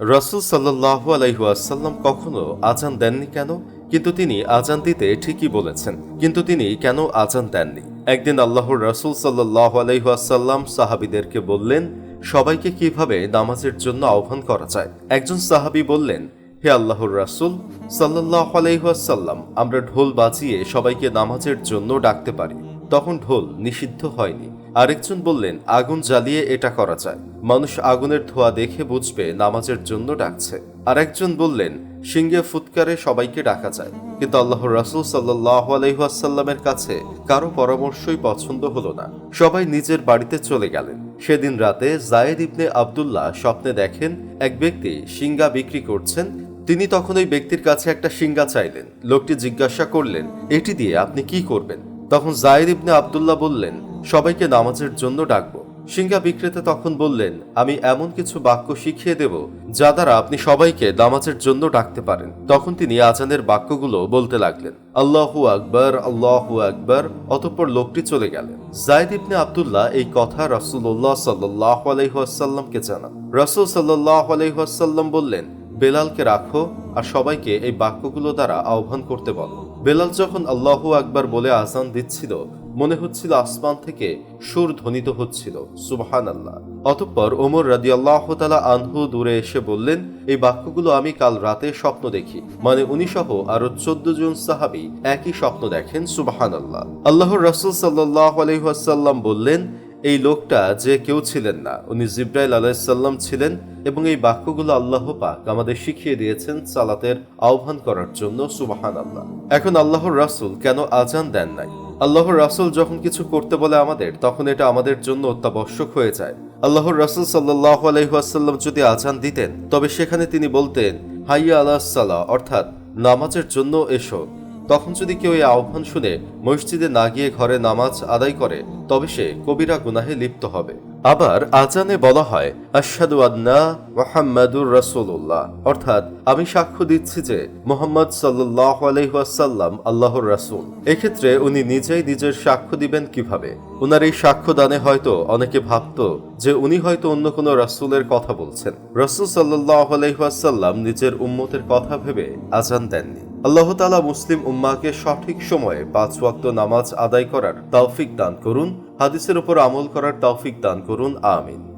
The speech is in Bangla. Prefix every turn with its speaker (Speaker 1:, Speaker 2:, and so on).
Speaker 1: রসুল সাল্লাহ আলাইহাসাল্লাম কখনো আজান দেননি কেন? কিন্তু তিনি আজান দিতে ঠিকই বলেছেন। কিন্তু তিনি কেন আজান দেননি? একদিন আল্লাহর রসুল সাল্লাহ আলাইহাসাল্লাম সাহাবিদেরকে বললেন, সবাইকে কীভাবে নামাজের জন্য আহ্বান করা যায়? একজন সাহাবি বললেন, হে আল্লাহর রাসুল সাল্লাহ আলাইহাসাল্লাম আমরা ঢোল বাজিয়ে সবাইকে নামাজের জন্য ডাকতে পারি। তখন ঢোল নিষিদ্ধ হয়নি। আরেকজন বললেন, আগুন জ্বালিয়ে এটা করা যায়। মানুষ আগুনের ধোয়া দেখে বুঝবে নামাজের জন্য ডাকছে। আরেকজন বললেন, সিংহে ফুৎকারে সবাইকে ডাকা যায়। কিন্তু আল্লাহর রাসুল সাল্লাহ আলহাসাল্লামের কাছে কারও পরামর্শই পছন্দ হলো না। সবাই নিজের বাড়িতে চলে গেলেন। সেদিন রাতে জায়েদ ইবনে আবদুল্লাহ স্বপ্নে দেখেন এক ব্যক্তি সিঙ্গা বিক্রি করছেন। তিনি তখন ওই ব্যক্তির কাছে একটা সিঙ্গা চাইলেন। লোকটি জিজ্ঞাসা করলেন, এটি দিয়ে আপনি কি করবেন? তখন জায়েদ ইবনে আবদুল্লাহ বললেন, সবাইকে নামাজের জন্য ডাকবো। সিঙ্গা বিক্রেতা তখন বললেন, আমি এমন কিছু বাক্য শিখিয়ে দেব যা দ্বারা আপনি সবাইকে নামাজের জন্য ডাকতে পারেন। তখন তিনি আজানের বাক্যগুলো বলতে লাগলেন, আল্লাহু আকবর আল্লাহু আকবর। অতঃপর লোকটি চলে গেলেন। জায়দ ইবনে আবদুল্লাহ এই কথা রাসূলুল্লাহ সাল্লাহ আলাইহাসাল্লামকে জানান। রাসূল সাল্লাহ আলাইহাসাল্লাম বললেন, বেলালকে রাখো আর সবাইকে এই বাক্যগুলো দ্বারা আহ্বান করতে বলো। বেলাল যখন আল্লাহু আকবার বলে আজান দিচ্ছিল, মনে হচ্ছিল আসমান থেকে সুর ধ্বনিত হচ্ছিল সুবহান আল্লাহ অতঃপর ওমর রাদি আল্লাহ তালা আনহু দূরে এসে বললেন, এই বাক্যগুলো আমি কাল রাতে স্বপ্ন দেখি। মানে উনি সহ আরও চোদ্দ জন সাহাবি একই স্বপ্ন দেখেন সুবহান আল্লাহ আল্লাহর রাসুল সাল্লাহ আলহাসাল্লাম বললেন এই লোকটা যে কেউ ছিলেন না, উনি জিব্রাইল আলাইসাল্লাম ছিলেন এবং এই বাক্যগুলো আল্লাহ পাক আমাদের শিখিয়ে দিয়েছেন সালাতের আহ্বান করার জন্য সুবাহান আল্লাহ এখন আল্লাহর রাসুল কেন আজান দেন নাই? আল্লাহর রাসুল যখন কিছু করতে বলে আমাদের, তখন এটা আমাদের জন্য অত্যাবশ্যক হয়ে যায়। আল্লাহর রাসুল সাল্লাহ আলহাসাল্লাম যদি আজান দিতেন, তবে সেখানে তিনি বলতেন, হাইয়া আলাহ সাল্লাহ অর্থাৎ নামাজের জন্য এসো। তখন যদি কেউ এই আহ্বান শুনে মসজিদে না গিয়ে ঘরে নামাজ আদায় করে, তবে সে কবিরা গুনাহে লিপ্ত হবে। আবার আজানে বলা হয়, আশহাদু আন্না মোহাম্মদুর রাসূলুল্লাহ। অর্থাৎ, আমি সাক্ষ্য দিচ্ছি যে মোহাম্মদ সাল্লাহ আলহাসাল্লাম আল্লাহর রাসূল। এক্ষেত্রে উনি নিজেই নিজের সাক্ষ্য দিবেন কীভাবে? উনার এই সাক্ষ্য দানে হয়তো অনেকে ভাবত যে উনি হয়তো অন্য কোনো রাসূলের কথা বলছেন। রাসূল সাল্লাহ আলহাসাল্লাম নিজের উম্মতের কথা ভেবে আজান দেননি। আল্লাহ তালা মুসলিম উম্মাকে সঠিক সময়ে পাঁচ ওয়াক্ত নামাজ আদায় করার তৌফিক দান করুন, হাদিসের উপর আমল করার তৌফিক দান করুন, আমিন।